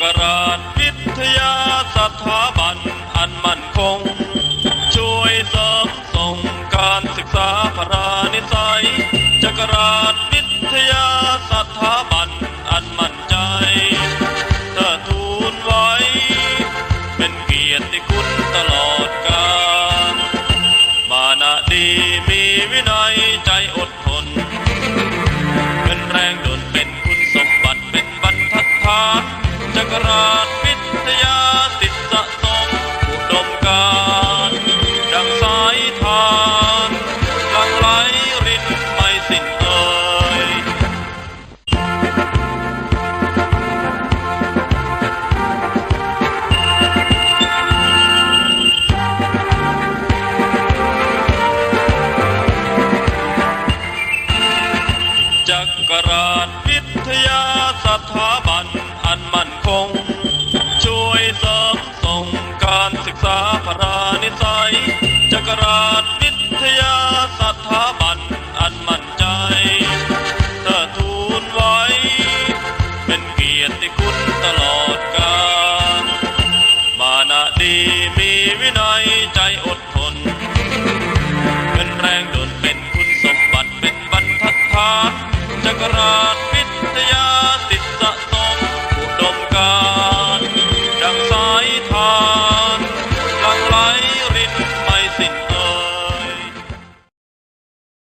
กราชวิทยาสถาบันอันมั่นคง ช่วยเสริมส่งการศึกษาพรานิสัยจักราช ราชวิทยาสถาบันอันมั่นคง ช่วยเสริมส่งการศึกษาพรานิสัยจักราชวิทยาสถาบันอันมั่นใจเธอทูลไว้ เป็นเกียรติคุณตลอดกาลมานาดีมีวินา